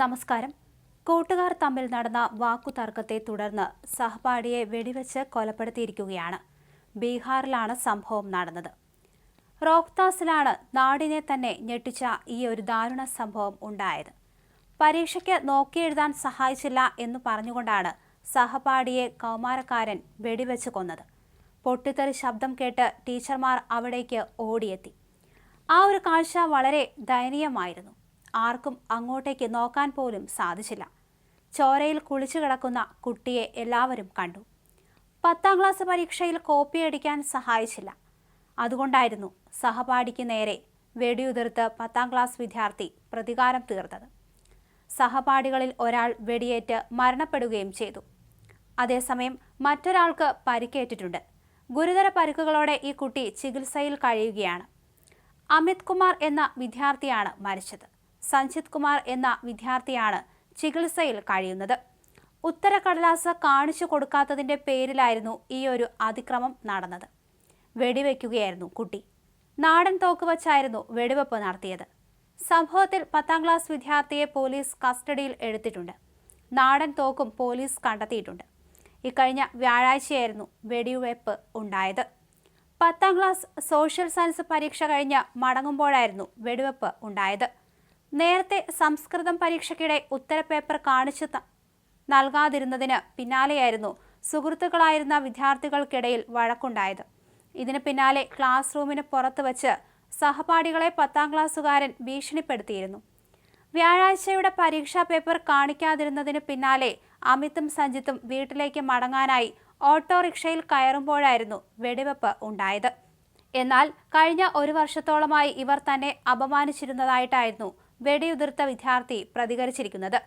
നമസ്കാരം. കൂട്ടുകാർ തമ്മിൽ നടന്ന വാക്കുതർക്കത്തെ തുടർന്ന് സഹപാഠിയെ വെടിവെച്ച് കൊലപ്പെടുത്തിയിരിക്കുകയാണ്. ബീഹാറിലാണ് സംഭവം നടന്നത്. റോഹ്താസിലാണ് നാടിനെ തന്നെ ഞെട്ടിച്ച ഈ ഒരു ദാരുണ സംഭവം ഉണ്ടായത്. പരീക്ഷയ്ക്ക് നോക്കിയെഴുതാൻ സഹായിച്ചില്ല എന്ന് പറഞ്ഞുകൊണ്ടാണ് സഹപാഠിയെ കൗമാരക്കാരൻ വെടിവെച്ച് കൊന്നത്. പൊട്ടിത്തെറി ശബ്ദം കേട്ട് ടീച്ചർമാർ അവിടേക്ക് ഓടിയെത്തി. ആ ഒരു കാഴ്ച വളരെ ദയനീയമായിരുന്നു. ആർക്കും അങ്ങോട്ടേക്ക് നോക്കാൻ പോലും സാധിച്ചില്ല. ചോരയിൽ കുളിച്ചു കിടക്കുന്ന കുട്ടിയെ എല്ലാവരും കണ്ടു. പത്താം ക്ലാസ് പരീക്ഷയിൽ കോപ്പി അടിക്കാൻ സഹായിച്ചില്ല. അതുകൊണ്ടായിരുന്നു സഹപാഠിക്ക് നേരെ വെടിയുതിർത്ത് പത്താം ക്ലാസ് വിദ്യാർത്ഥി പ്രതികാരം തീർത്തത്. സഹപാഠികളിൽ ഒരാൾ വെടിയേറ്റ് മരണപ്പെടുകയും ചെയ്തു. അതേസമയം മറ്റൊരാൾക്ക് പരിക്കേറ്റിട്ടുണ്ട്. ഗുരുതര പരിക്കുകളോടെ ഈ കുട്ടി ചികിത്സയിൽ കഴിയുകയാണ്. അമിത് കുമാർ എന്ന വിദ്യാർത്ഥിയാണ് മരിച്ചത്. സഞ്ജിത് കുമാർ എന്ന വിദ്യാർത്ഥിയാണ് ചികിത്സയിൽ കഴിയുന്നത്. ഉത്തരക്കടലാസ് കാണിച്ചു കൊടുക്കാത്തതിന്റെ പേരിലായിരുന്നു ഈ ഒരു അതിക്രമം നടന്നത്. വെടിവെക്കുകയായിരുന്നു കുട്ടി. നാടൻ തോക്ക് വച്ചായിരുന്നു വെടിവെപ്പ് നടത്തിയത്. സംഭവത്തിൽ പത്താം ക്ലാസ് വിദ്യാർത്ഥിയെ പോലീസ് കസ്റ്റഡിയിൽ എടുത്തിട്ടുണ്ട്. നാടൻ തോക്കും പോലീസ് കണ്ടെത്തിയിട്ടുണ്ട്. ഇക്കഴിഞ്ഞ വ്യാഴാഴ്ചയായിരുന്നു വെടിവെപ്പ് ഉണ്ടായത്. പത്താം ക്ലാസ് സോഷ്യൽ സയൻസ് പരീക്ഷ കഴിഞ്ഞ് മടങ്ങുമ്പോഴായിരുന്നു വെടിവെപ്പ് ഉണ്ടായത്. നേരത്തെ സംസ്കൃതം പരീക്ഷയ്ക്കിടെ ഉത്തരപേപ്പർ കാണിച്ചു നൽകാതിരുന്നതിന് പിന്നാലെയായിരുന്നു സുഹൃത്തുക്കളായിരുന്ന വിദ്യാർത്ഥികൾക്കിടയിൽ വഴക്കുണ്ടായത്. ഇതിന് പിന്നാലെ ക്ലാസ് റൂമിന് പുറത്ത് വച്ച് സഹപാഠികളെ പത്താം ക്ലാസ്സുകാരൻ ഭീഷണിപ്പെടുത്തിയിരുന്നു. വ്യാഴാഴ്ചയുടെ പരീക്ഷാ പേപ്പർ കാണിക്കാതിരുന്നതിന് പിന്നാലെ അമിതും സഞ്ജിത്തും വീട്ടിലേക്ക് മടങ്ങാനായി ഓട്ടോറിക്ഷയിൽ കയറുമ്പോഴായിരുന്നു വെടിവെപ്പ് ഉണ്ടായത്. എന്നാൽ കഴിഞ്ഞ ഒരു വർഷത്തോളമായി ഇവർ തന്നെ അപമാനിച്ചിരുന്നതായിട്ടായിരുന്നു വെടിയുതിർത്ത വിദ്യാർത്ഥി പ്രതികരിച്ചിരിക്കുന്നത്.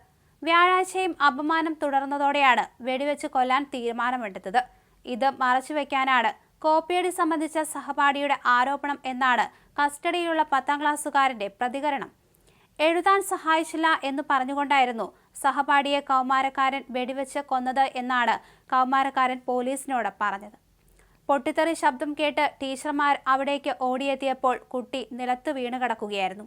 വ്യാഴാഴ്ചയും അപമാനം തുടർന്നതോടെയാണ് വെടിവെച്ച് കൊല്ലാൻ തീരുമാനമെടുത്തത്. ഇത് മറച്ചുവെക്കാനാണ് കോപ്പിയടി സംബന്ധിച്ച സഹപാഠിയുടെ ആരോപണം എന്നാണ് കസ്റ്റഡിയിലുള്ള പത്താം ക്ലാസ്സുകാരന്റെ പ്രതികരണം. എഴുതാൻ സഹായിച്ചില്ല എന്ന് പറഞ്ഞുകൊണ്ടായിരുന്നു സഹപാഠിയെ കൗമാരക്കാരൻ വെടിവെച്ച് കൊന്നത് എന്നാണ് കൗമാരക്കാരൻ പോലീസിനോട് പറഞ്ഞത്. പൊട്ടിത്തെറി ശബ്ദം കേട്ട് ടീച്ചർമാർ അവിടേക്ക് ഓടിയെത്തിയപ്പോൾ കുട്ടി നിലത്ത് വീണ് കിടക്കുകയായിരുന്നു.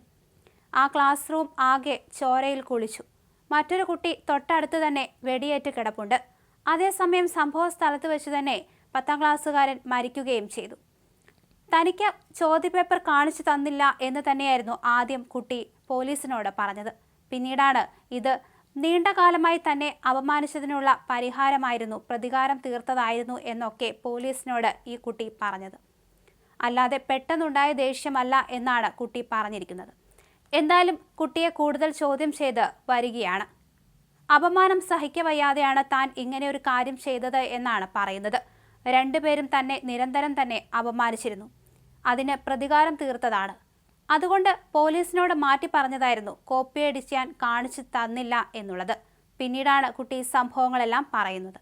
ആ ക്ലാസ് റൂം ആകെ ചോരയിൽ കുളിച്ചു. മറ്റൊരു കുട്ടി തൊട്ടടുത്ത് തന്നെ വെടിയേറ്റ് കിടപ്പുണ്ട്. അതേസമയം സംഭവ സ്ഥലത്ത് വെച്ച് തന്നെ പത്താം ക്ലാസ്സുകാരൻ മരിക്കുകയും ചെയ്തു. തനിക്ക് ചോദ്യപേപ്പർ കാണിച്ചു തന്നില്ല എന്ന് തന്നെയായിരുന്നു ആദ്യം കുട്ടി പോലീസിനോട് പറഞ്ഞത്. പിന്നീടാണ് ഇത് നീണ്ടകാലമായി തന്നെ അപമാനിച്ചതിനുള്ള പരിഹാരമായിരുന്നു പ്രതികാരം തീർത്തതായിരുന്നു എന്നൊക്കെ പോലീസിനോട് ഈ കുട്ടി പറഞ്ഞത്. അല്ലാതെ പെട്ടെന്നുണ്ടായ ദേഷ്യമല്ല എന്നാണ് കുട്ടി പറഞ്ഞിരിക്കുന്നത്. എന്തായാലും കുട്ടിയെ കൂടുതൽ ചോദ്യം ചെയ്ത് വരികയാണ്. അപമാനം സഹിക്കവയ്യാതെയാണ് താൻ ഇങ്ങനെ ഒരു കാര്യം ചെയ്തത് എന്നാണ് പറയുന്നത്. രണ്ടുപേരും തന്നെ നിരന്തരം തന്നെ അപമാനിച്ചിരുന്നു. അതിന് പ്രതികാരം തീർത്തതാണ്. അതുകൊണ്ട് പോലീസിനോട് മാറ്റി പറഞ്ഞതായിരുന്നു കോപ്പിയടിച്ചാൻ കാണിച്ചു തന്നില്ല എന്നുള്ളത്. പിന്നീടാണ് കുട്ടി സംഭവങ്ങളെല്ലാം പറയുന്നത്.